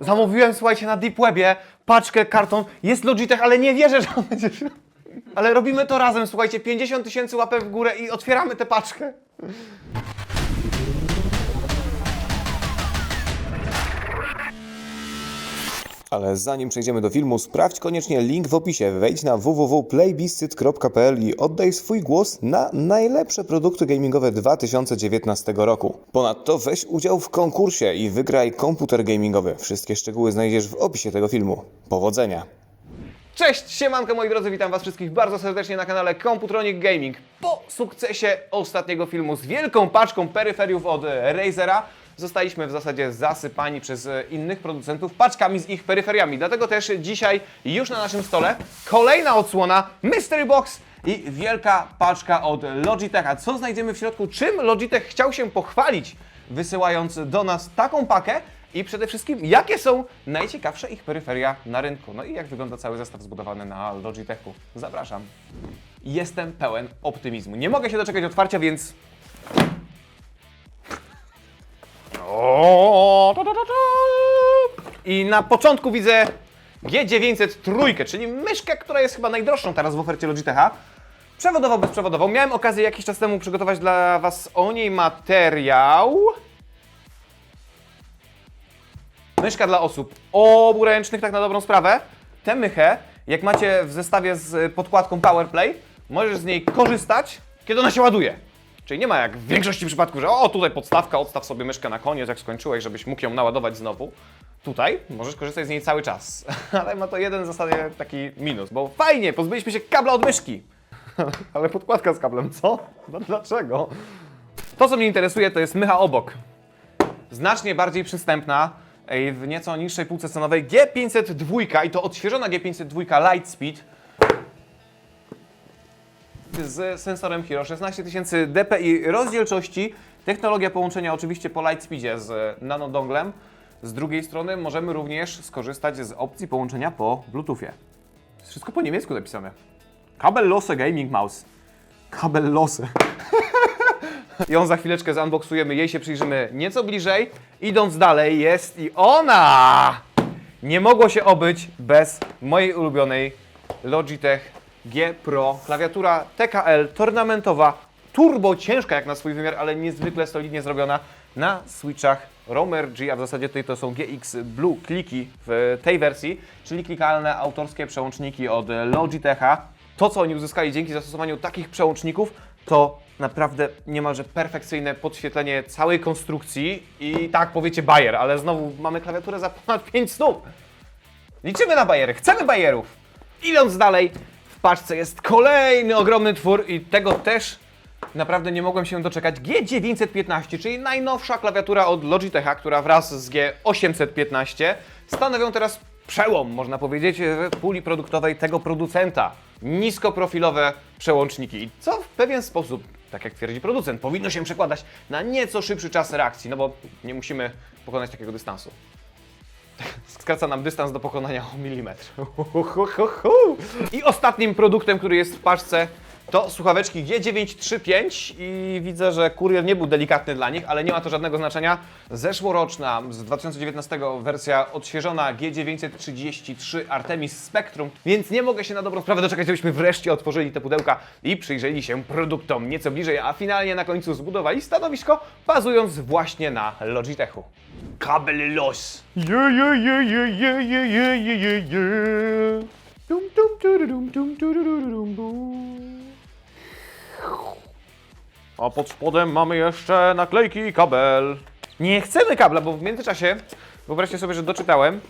Zamówiłem, słuchajcie, na Deep Webie paczkę, karton. Jest Logitech, ale nie wierzę, że on będzie... Ale robimy to razem, słuchajcie, 50 tysięcy łapek w górę i otwieramy tę paczkę. Ale zanim przejdziemy do filmu, sprawdź koniecznie link w opisie. Wejdź na www.playbiscuit.pl i oddaj swój głos na najlepsze produkty gamingowe 2019 roku. Ponadto weź udział w konkursie i wygraj komputer gamingowy. Wszystkie szczegóły znajdziesz w opisie tego filmu. Powodzenia! Cześć, siemanko moi drodzy, witam was wszystkich bardzo serdecznie na kanale Computronic Gaming. Po sukcesie ostatniego filmu z wielką paczką peryferiów od Razera zostaliśmy w zasadzie zasypani przez e, innych producentów paczkami z ich peryferiami. Dlatego też dzisiaj już na naszym stole kolejna odsłona Mystery Box i wielka paczka od Logitech. A co znajdziemy w środku? Czym Logitech chciał się pochwalić, wysyłając do nas taką pakę? I przede wszystkim, jakie są najciekawsze ich peryferia na rynku? No i jak wygląda cały zestaw zbudowany na Logitechu? Zapraszam. Jestem pełen optymizmu. Nie mogę się doczekać otwarcia, więc. I na początku widzę G900 trójkę, czyli myszkę, która jest chyba najdroższą teraz w ofercie Logitecha. Przewodową, bezprzewodową. Miałem okazję jakiś czas temu przygotować dla Was o niej materiał. Myszka dla osób oburęcznych, tak na dobrą sprawę. Tę mychę, jak macie w zestawie z podkładką PowerPlay, możesz z niej korzystać, kiedy ona się ładuje. Czyli nie ma jak w większości przypadków, że o, tutaj podstawka, odstaw sobie myszkę na koniec, jak skończyłeś, żebyś mógł ją naładować znowu. Tutaj możesz korzystać z niej cały czas, ale ma to jeden w zasadzie taki minus, bo fajnie, pozbyliśmy się kabla od myszki. ale podkładka z kablem, co? No dlaczego? To, co mnie interesuje, to jest mycha obok znacznie bardziej przystępna w nieco niższej półce cenowej G502 i to odświeżona G502 Lightspeed z sensorem Hero 16000 dpi rozdzielczości. Technologia połączenia oczywiście po Lightspeedzie z nanodonglem. Z drugiej strony możemy również skorzystać z opcji połączenia po Bluetoothie. Wszystko po niemiecku napisane. Kabellose Gaming Mouse. Kabellose. Ją za chwileczkę zunboxujemy, jej się przyjrzymy nieco bliżej. Idąc dalej jest i ona! Nie mogło się obyć bez mojej ulubionej Logitech G Pro. Klawiatura TKL, tornamentowa, turbo ciężka jak na swój wymiar, ale niezwykle solidnie zrobiona na switchach Romer G, a w zasadzie tutaj to są GX Blue kliki w tej wersji, czyli klikalne autorskie przełączniki od Logitecha. To, co oni uzyskali dzięki zastosowaniu takich przełączników, to naprawdę niemalże perfekcyjne podświetlenie całej konstrukcji i tak powiecie Bayer, ale znowu mamy klawiaturę za ponad 5 stóp. Liczymy na bajery, chcemy bajerów. Idąc dalej, w paczce jest kolejny ogromny twór i tego też naprawdę nie mogłem się doczekać. G915, czyli najnowsza klawiatura od Logitecha, która wraz z G815 stanowią teraz przełom, można powiedzieć, w puli produktowej tego producenta. Niskoprofilowe przełączniki, co w pewien sposób, tak jak twierdzi producent, powinno się przekładać na nieco szybszy czas reakcji, no bo nie musimy pokonać takiego dystansu skraca nam dystans do pokonania o milimetr. I ostatnim produktem, który jest w paczce, to słuchaweczki G935 i widzę, że kurier nie był delikatny dla nich, ale nie ma to żadnego znaczenia. Zeszłoroczna, z 2019 wersja odświeżona G933 Artemis Spectrum, więc nie mogę się na dobrą sprawę doczekać, żebyśmy wreszcie otworzyli te pudełka i przyjrzeli się produktom nieco bliżej, a finalnie na końcu zbudowali stanowisko, bazując właśnie na Logitechu. Kabel los! Yeah, yeah, yeah, yeah, yeah, yeah, yeah, yeah, yeah, yeah. Dum, dum, turudum, dum, turudum, bum. A pod spodem mamy jeszcze naklejki i kabel. Nie chcemy kabla, bo w międzyczasie, wyobraźcie sobie, że doczytałem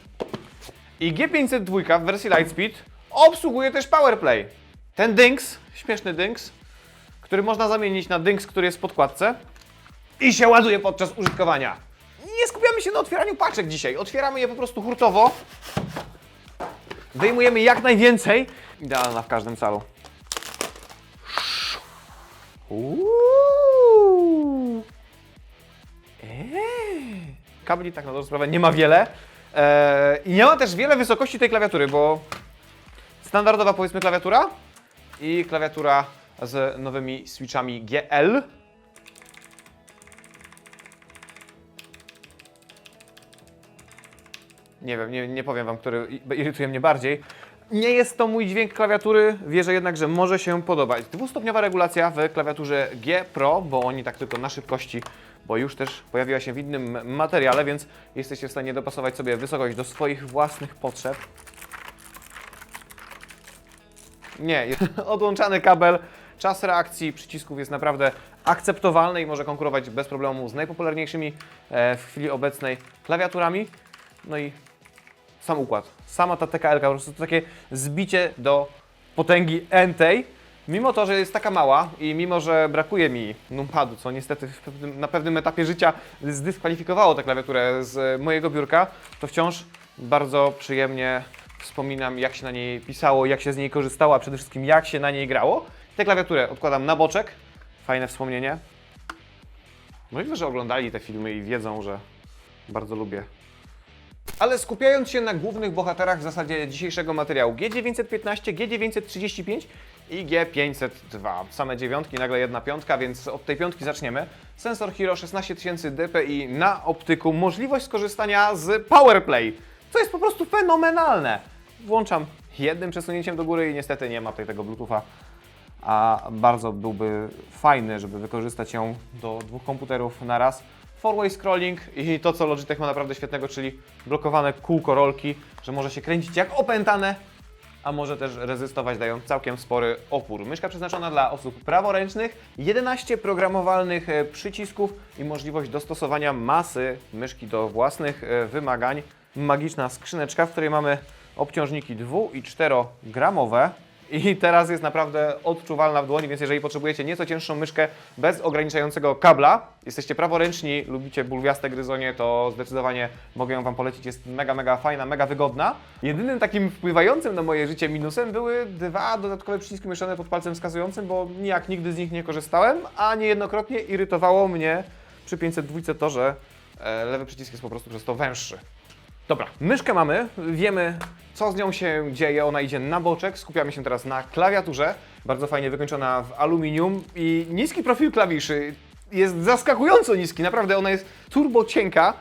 i G502 w wersji Lightspeed obsługuje też PowerPlay. Ten dynks, śmieszny dynks, który można zamienić na dynks, który jest w podkładce i się ładuje podczas użytkowania. Nie skupiamy się na otwieraniu paczek dzisiaj. Otwieramy je po prostu hurtowo. Wyjmujemy jak najwięcej. Idealna w każdym calu. Uuu. Kabli tak na dobrą sprawę nie ma wiele. Eee, I nie ma też wiele wysokości tej klawiatury, bo standardowa powiedzmy klawiatura i klawiatura z nowymi switchami GL. Nie wiem, nie, nie powiem wam, który irytuje mnie bardziej. Nie jest to mój dźwięk klawiatury, wierzę jednak, że może się podobać. Dwustopniowa regulacja w klawiaturze G Pro, bo oni tak tylko na szybkości, bo już też pojawiła się w innym materiale, więc jesteście w stanie dopasować sobie wysokość do swoich własnych potrzeb. Nie, jest odłączany kabel. Czas reakcji przycisków jest naprawdę akceptowalny i może konkurować bez problemu z najpopularniejszymi e, w chwili obecnej klawiaturami. No i sam układ, sama ta TKL, po prostu takie zbicie do potęgi entej. Mimo to, że jest taka mała i mimo, że brakuje mi numpadu, co niestety pewnym, na pewnym etapie życia zdyskwalifikowało tę klawiaturę z mojego biurka, to wciąż bardzo przyjemnie wspominam, jak się na niej pisało, jak się z niej korzystało, a przede wszystkim jak się na niej grało. Tę klawiaturę odkładam na boczek, fajne wspomnienie. Możliwe, że oglądali te filmy i wiedzą, że bardzo lubię ale skupiając się na głównych bohaterach w zasadzie dzisiejszego materiału G915, G935 i G502. Same dziewiątki, nagle jedna piątka, więc od tej piątki zaczniemy. Sensor Hero 16000 dpi na optyku, możliwość skorzystania z PowerPlay, co jest po prostu fenomenalne. Włączam jednym przesunięciem do góry i niestety nie ma tutaj tego Bluetootha, a bardzo byłby fajny, żeby wykorzystać ją do dwóch komputerów na raz. Four-way scrolling i to, co Logitech ma naprawdę świetnego, czyli blokowane kółko rolki, że może się kręcić jak opętane, a może też rezystować, dając całkiem spory opór. Myszka przeznaczona dla osób praworęcznych, 11 programowalnych e, przycisków i możliwość dostosowania masy myszki do własnych e, wymagań. Magiczna skrzyneczka, w której mamy obciążniki 2 i 4 gramowe. I teraz jest naprawdę odczuwalna w dłoni, więc jeżeli potrzebujecie nieco cięższą myszkę bez ograniczającego kabla, jesteście praworęczni, lubicie bulwiaste gryzonie, to zdecydowanie mogę ją Wam polecić. Jest mega, mega fajna, mega wygodna. Jedynym takim wpływającym na moje życie minusem były dwa dodatkowe przyciski umieszczone pod palcem wskazującym, bo nijak nigdy z nich nie korzystałem, a niejednokrotnie irytowało mnie przy 502 to, że e, lewy przycisk jest po prostu przez to węższy. Dobra, myszkę mamy, wiemy co z nią się dzieje, ona idzie na boczek, skupiamy się teraz na klawiaturze, bardzo fajnie wykończona w aluminium i niski profil klawiszy. Jest zaskakująco niski, naprawdę ona jest turbo cienka.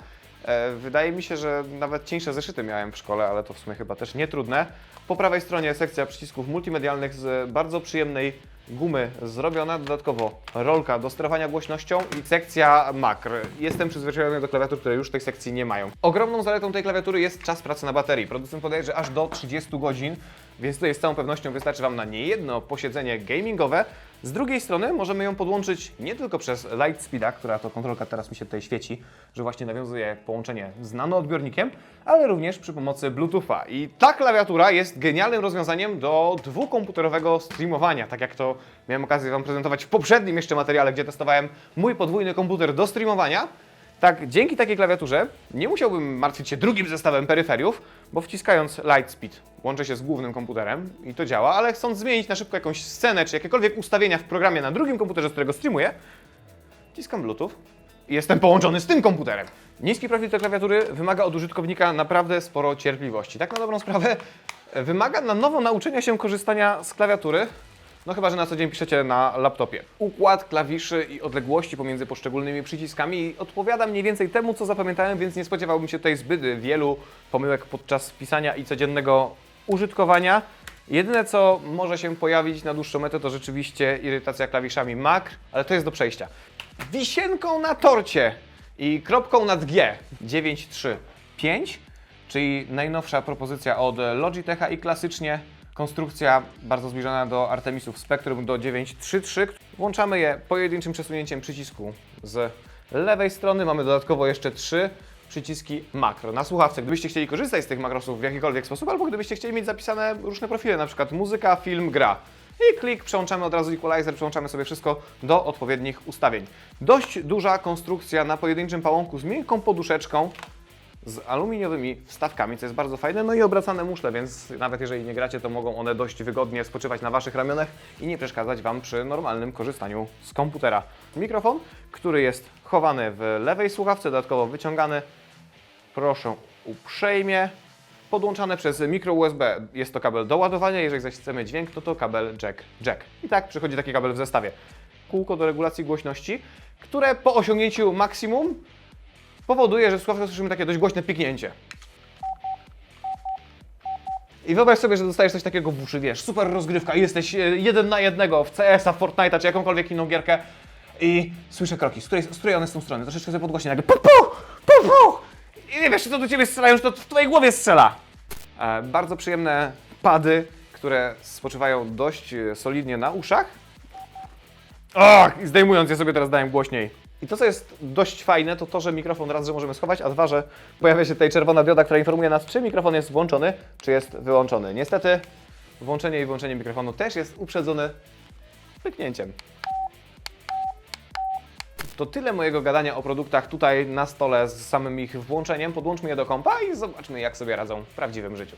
E, Wydaje mi się, że nawet cieńsze zeszyty miałem w szkole, ale to w sumie chyba też nie trudne. Po prawej stronie sekcja przycisków multimedialnych z bardzo przyjemnej gumy zrobiona, dodatkowo rolka do sterowania głośnością i sekcja makr. Jestem przyzwyczajony do klawiatur, które już tej sekcji nie mają. Ogromną zaletą tej klawiatury jest czas pracy na baterii. Producent podaje, że aż do 30 godzin, więc tutaj z całą pewnością wystarczy Wam na niejedno posiedzenie gamingowe. Z drugiej strony możemy ją podłączyć nie tylko przez Lightspeeda, która to kontrolka teraz mi się tutaj świeci, że właśnie nawiązuje połączenie z nanoodbiornikiem, ale również przy pomocy Bluetootha. I ta klawiatura jest genialnym rozwiązaniem do dwukomputerowego streamowania, tak jak to miałem okazję Wam prezentować w poprzednim jeszcze materiale, gdzie testowałem mój podwójny komputer do streamowania. Tak, dzięki takiej klawiaturze nie musiałbym martwić się drugim zestawem peryferiów, bo wciskając Lightspeed łączę się z głównym komputerem i to działa, ale chcąc zmienić na szybko jakąś scenę czy jakiekolwiek ustawienia w programie na drugim komputerze, z którego streamuję, wciskam Bluetooth i jestem połączony z tym komputerem. Niski profil tej klawiatury wymaga od użytkownika naprawdę sporo cierpliwości. Tak na dobrą sprawę wymaga na nowo nauczenia się korzystania z klawiatury, no chyba, że na co dzień piszecie na laptopie. Układ klawiszy i odległości pomiędzy poszczególnymi przyciskami odpowiada mniej więcej temu, co zapamiętałem, więc nie spodziewałbym się tutaj zbyt wielu pomyłek podczas pisania i codziennego użytkowania. Jedyne, co może się pojawić na dłuższą metę, to rzeczywiście irytacja klawiszami makr, ale to jest do przejścia. Wisienką na torcie i kropką nad G 935, czyli najnowsza propozycja od Logitecha i klasycznie konstrukcja bardzo zbliżona do Artemisów Spectrum do 933. Włączamy je pojedynczym przesunięciem przycisku z lewej strony. Mamy dodatkowo jeszcze trzy przyciski makro. Na słuchawce, gdybyście chcieli korzystać z tych makrosów w jakikolwiek sposób, albo gdybyście chcieli mieć zapisane różne profile, na przykład muzyka, film, gra. I klik, przełączamy od razu equalizer, przełączamy sobie wszystko do odpowiednich ustawień. Dość duża konstrukcja na pojedynczym pałąku z miękką poduszeczką, z aluminiowymi wstawkami, co jest bardzo fajne, no i obracane muszle, więc nawet jeżeli nie gracie, to mogą one dość wygodnie spoczywać na Waszych ramionach i nie przeszkadzać Wam przy normalnym korzystaniu z komputera. Mikrofon, który jest chowany w lewej słuchawce, dodatkowo wyciągany, proszę uprzejmie, podłączane przez mikro USB. Jest to kabel do ładowania, jeżeli zaś chcemy dźwięk, to to kabel jack, jack. I tak przychodzi taki kabel w zestawie. Kółko do regulacji głośności, które po osiągnięciu maksimum powoduje, że w słuchawkach słyszymy takie dość głośne piknięcie. I wyobraź sobie, że dostajesz coś takiego w uszy, wiesz, super rozgrywka jesteś e, jeden na jednego w CS-a, w Fortnite'a czy jakąkolwiek inną gierkę i słyszę kroki, z której, z której one z tą strony, troszeczkę sobie podgłośnie, nagle puch, puch, puch, puch i nie wiesz, czy to do ciebie strzelają, czy to w twojej głowie strzela. E, bardzo przyjemne pady, które spoczywają dość e, solidnie na uszach. Och, zdejmując je sobie teraz dałem głośniej. I to, co jest dość fajne, to to, że mikrofon raz, że możemy schować, a dwa, że pojawia się tutaj czerwona dioda, która informuje nas, czy mikrofon jest włączony, czy jest wyłączony. Niestety włączenie i wyłączenie mikrofonu też jest uprzedzone pyknięciem. To tyle mojego gadania o produktach tutaj na stole z samym ich włączeniem. Podłączmy je do kompa i zobaczmy, jak sobie radzą w prawdziwym życiu.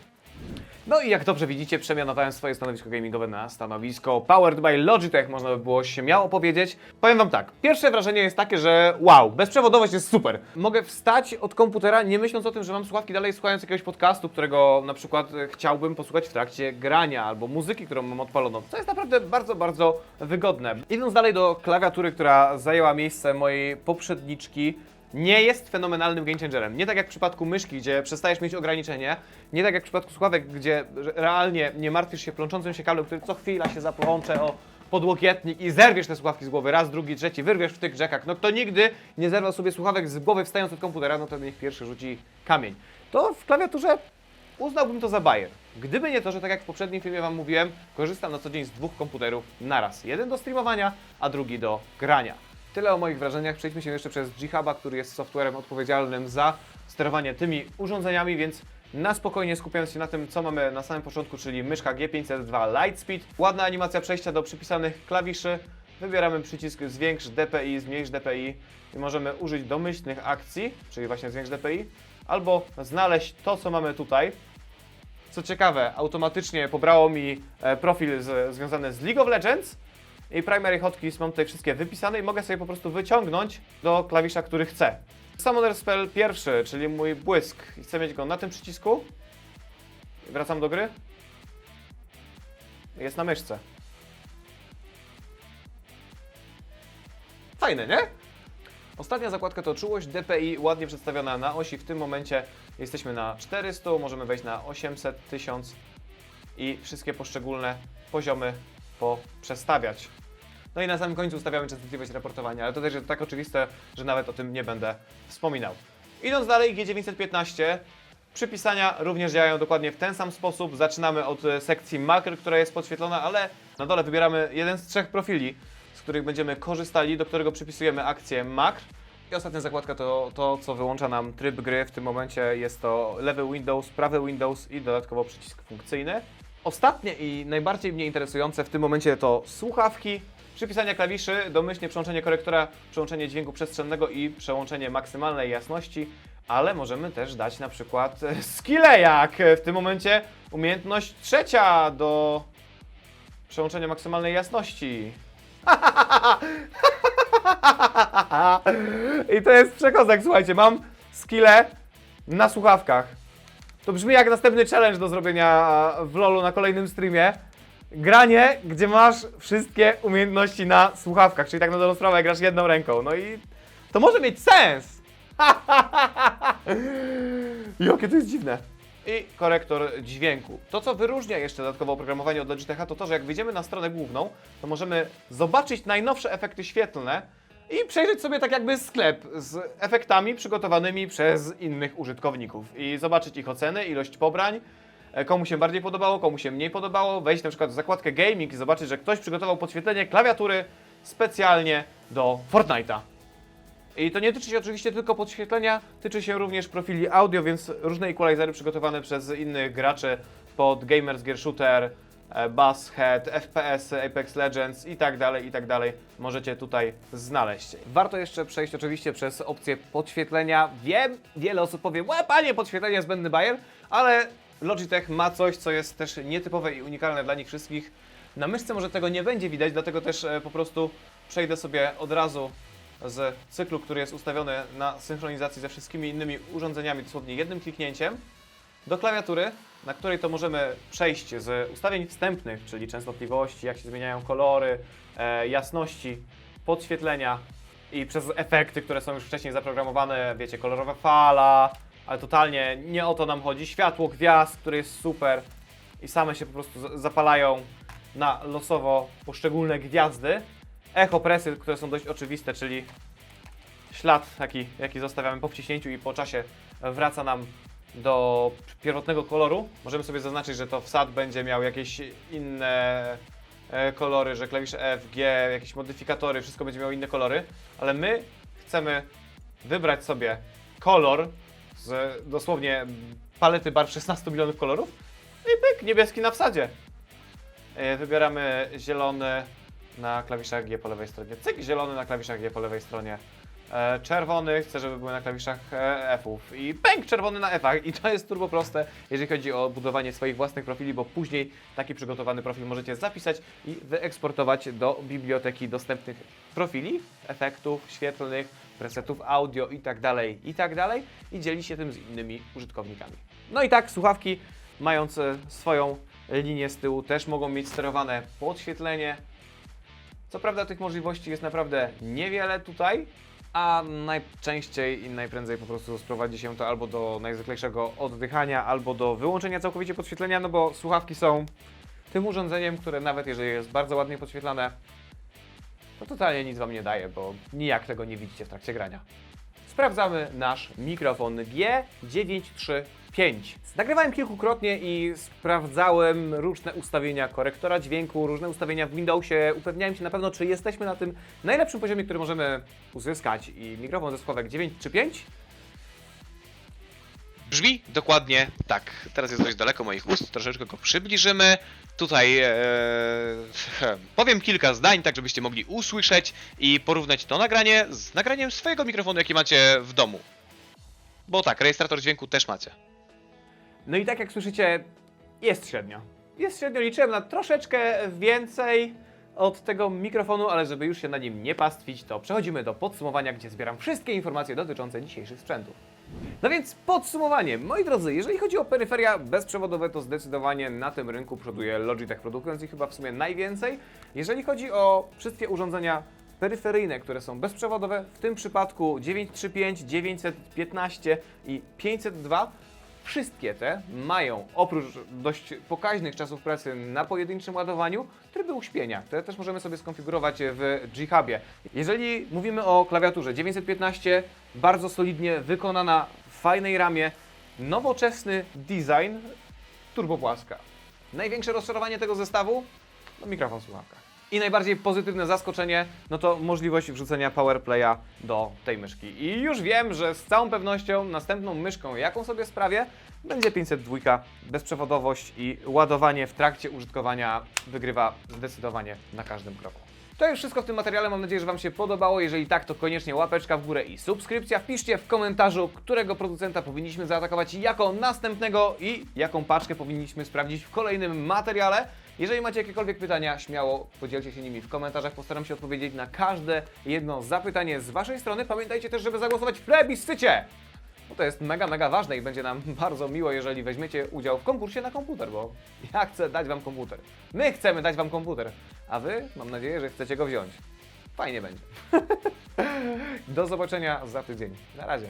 No i jak dobrze widzicie, przemianowałem swoje stanowisko gamingowe na stanowisko Powered by Logitech, można by było śmiało powiedzieć. Powiem Wam tak, pierwsze wrażenie jest takie, że wow, bezprzewodowość jest super. Mogę wstać od komputera, nie myśląc o tym, że mam słuchawki dalej słuchając jakiegoś podcastu, którego na przykład e, chciałbym posłuchać w trakcie grania, albo muzyki, którą mam odpaloną, co jest naprawdę bardzo, bardzo wygodne. Idąc dalej do klawiatury, która zajęła miejsce mojej poprzedniczki, nie jest fenomenalnym game changerem. Nie tak jak w przypadku myszki, gdzie przestajesz mieć ograniczenie, nie tak jak w przypadku słuchawek, gdzie re- realnie nie martwisz się plączącym się kablem, który co chwila się zaplącze o podłokietnik i zerwiesz te słuchawki z głowy, raz, drugi, trzeci, wyrwiesz w tych rzekach. No kto nigdy nie zerwał sobie słuchawek z głowy wstając od komputera, no to niech pierwszy rzuci kamień. To w klawiaturze uznałbym to za bajer. Gdyby nie to, że tak jak w poprzednim filmie Wam mówiłem, korzystam na co dzień z dwóch komputerów naraz. Jeden do streamowania, a drugi do grania. Tyle o moich wrażeniach. Przejdźmy się jeszcze przez G-Huba, który jest softwarem odpowiedzialnym za sterowanie tymi urządzeniami, więc na spokojnie skupiając się na tym, co mamy na samym początku, czyli myszka G502 Lightspeed. Ładna animacja przejścia do przypisanych klawiszy. Wybieramy przycisk zwiększ DPI, zmniejsz DPI i możemy użyć domyślnych akcji, czyli właśnie zwiększ DPI, albo znaleźć to, co mamy tutaj, co ciekawe, automatycznie pobrało mi e, profil z, związany z League of Legends i Primary Hotkeys mam tutaj wszystkie wypisane i mogę sobie po prostu wyciągnąć do klawisza, który chcę. Summoner Spell pierwszy, czyli mój błysk. Chcę mieć go na tym przycisku. Wracam do gry. Jest na myszce. Fajne, nie? Ostatnia zakładka to czułość DPI, ładnie przedstawiona na osi. W tym momencie jesteśmy na 400, możemy wejść na 800, 1000 i wszystkie poszczególne poziomy poprzestawiać. No i na samym końcu ustawiamy częstotliwość raportowania, ale to też jest tak oczywiste, że nawet o tym nie będę wspominał. Idąc dalej, G915, przypisania również działają dokładnie w ten sam sposób. Zaczynamy od e, sekcji makr, która jest podświetlona, ale na dole wybieramy jeden z trzech profili, z których będziemy korzystali, do którego przypisujemy akcję makr. I ostatnia zakładka to to, co wyłącza nam tryb gry. W tym momencie jest to lewy Windows, prawy Windows i dodatkowo przycisk funkcyjny. Ostatnie i najbardziej mnie interesujące w tym momencie to słuchawki, przypisania klawiszy, domyślnie przełączenie korektora, przełączenie dźwięku przestrzennego i przełączenie maksymalnej jasności, ale możemy też dać na przykład e, skille jak w tym momencie umiejętność trzecia do przełączenia maksymalnej jasności. I to jest przekozak, słuchajcie, mam skille na słuchawkach. To brzmi jak następny challenge do zrobienia w LoLu na kolejnym streamie. Granie, gdzie masz wszystkie umiejętności na słuchawkach, czyli tak na dobrą sprawę grasz jedną ręką. No i to może mieć sens. Jakie to jest dziwne. I korektor dźwięku. To, co wyróżnia jeszcze dodatkowo oprogramowanie od Logitecha, to to, że jak wyjdziemy na stronę główną, to możemy zobaczyć najnowsze efekty świetlne i przejrzeć sobie tak jakby sklep z efektami przygotowanymi przez innych użytkowników i zobaczyć ich oceny, ilość pobrań, e, komu się bardziej podobało, komu się mniej podobało, wejść na przykład w zakładkę gaming i zobaczyć, że ktoś przygotował podświetlenie klawiatury specjalnie do Fortnite'a. I to nie tyczy się oczywiście tylko podświetlenia, tyczy się również profili audio, więc różne equalizery przygotowane przez innych graczy pod Gamers Gear Shooter, e, Buzzhead, FPS, Apex Legends i tak dalej, i tak dalej możecie tutaj znaleźć. Warto jeszcze przejść oczywiście przez opcję podświetlenia. Wiem, wiele osób powie, łe panie, podświetlenie zbędny bajer, ale Logitech ma coś, co jest też nietypowe i unikalne dla nich wszystkich. Na myszce może tego nie będzie widać, dlatego też e, po prostu przejdę sobie od razu z cyklu, który jest ustawiony na synchronizacji ze wszystkimi innymi urządzeniami dosłownie jednym kliknięciem do klawiatury, na której to możemy przejść z ustawień wstępnych, czyli częstotliwości, jak się zmieniają kolory, e, jasności, podświetlenia i przez efekty, które są już wcześniej zaprogramowane, wiecie, kolorowa fala, ale totalnie nie o to nam chodzi. Światło gwiazd, które jest super, i same się po prostu za- zapalają na losowo poszczególne gwiazdy. Echo presy, które są dość oczywiste, czyli ślad taki, jaki zostawiamy po wciśnięciu i po czasie wraca nam do pierwotnego koloru. Możemy sobie zaznaczyć, że to wsad będzie miał jakieś inne e, kolory, że klawisze F, G, jakieś modyfikatory, wszystko będzie miało inne kolory, ale my chcemy wybrać sobie kolor z dosłownie palety barw 16 milionów kolorów i pyk, niebieski na wsadzie. E, Wybieramy zielony na klawiszach G po lewej stronie, cyk, zielony na klawiszach G po lewej stronie, e, czerwony, chcę, żeby były na klawiszach e, F-ów. I pęk czerwony na F-ach. I to jest turbo proste, jeżeli chodzi o budowanie swoich własnych profili, bo później taki przygotowany profil możecie zapisać i wyeksportować do biblioteki dostępnych profili, efektów świetlnych, presetów audio i tak dalej, i tak dalej. I się tym z innymi użytkownikami. No i tak słuchawki mając e, swoją linię z tyłu też mogą mieć sterowane podświetlenie, co prawda tych możliwości jest naprawdę niewiele tutaj, a najczęściej i najprędzej po prostu sprowadzi się to albo do najzwyklejszego oddychania, albo do wyłączenia całkowicie podświetlenia, no bo słuchawki są tym urządzeniem, które nawet jeżeli jest bardzo ładnie podświetlane, to totalnie nic Wam nie daje, bo nijak tego nie widzicie w trakcie grania. Sprawdzamy nasz mikrofon G935. Nagrywałem kilkukrotnie i sprawdzałem różne ustawienia korektora dźwięku, różne ustawienia w Windowsie. Upewniałem się na pewno, czy jesteśmy na tym najlepszym poziomie, który możemy uzyskać. I mikrofon ze słuchawek 935 Brzmi dokładnie tak. Teraz jest dość daleko moich ust, troszeczkę go przybliżymy. Tutaj e, powiem kilka zdań, tak żebyście mogli usłyszeć i porównać to nagranie z nagraniem swojego mikrofonu, jaki macie w domu. Bo tak, rejestrator dźwięku też macie. No i tak jak słyszycie, jest średnio. Jest średnio, liczyłem na troszeczkę więcej od tego mikrofonu, ale żeby już się na nim nie pastwić, to przechodzimy do podsumowania, gdzie zbieram wszystkie informacje dotyczące dzisiejszych sprzętów. No więc podsumowanie. Moi drodzy, jeżeli chodzi o peryferia bezprzewodowe, to zdecydowanie na tym rynku przoduje Logitech, produkując ich chyba w sumie najwięcej. Jeżeli chodzi o wszystkie urządzenia peryferyjne, które są bezprzewodowe, w tym przypadku 935, 915 i 502, Wszystkie te mają oprócz dość pokaźnych czasów pracy na pojedynczym ładowaniu tryby uśpienia, które też możemy sobie skonfigurować w G-Hubie. Jeżeli mówimy o klawiaturze 915, bardzo solidnie wykonana w fajnej ramie, nowoczesny design, turbopłaska. Największe rozczarowanie tego zestawu? No mikrofon w słuchawkach. I najbardziej pozytywne zaskoczenie, no to możliwość wrzucenia powerplaya do tej myszki. I już wiem, że z całą pewnością następną myszką, jaką sobie sprawię, będzie 502. Bezprzewodowość i ładowanie w trakcie użytkowania wygrywa zdecydowanie na każdym kroku. To już wszystko w tym materiale. Mam nadzieję, że Wam się podobało. Jeżeli tak, to koniecznie łapeczka w górę i subskrypcja. Wpiszcie w komentarzu, którego producenta powinniśmy zaatakować jako następnego i jaką paczkę powinniśmy sprawdzić w kolejnym materiale. Jeżeli macie jakiekolwiek pytania, śmiało podzielcie się nimi w komentarzach. Postaram się odpowiedzieć na każde jedno zapytanie z Waszej strony. Pamiętajcie też, żeby zagłosować w plebiscycie! Bo to jest mega, mega ważne i będzie nam bardzo miło, jeżeli weźmiecie udział w konkursie na komputer, bo ja chcę dać Wam komputer. My chcemy dać Wam komputer, a Wy, mam nadzieję, że chcecie go wziąć. Fajnie będzie. Do zobaczenia za tydzień. Na razie.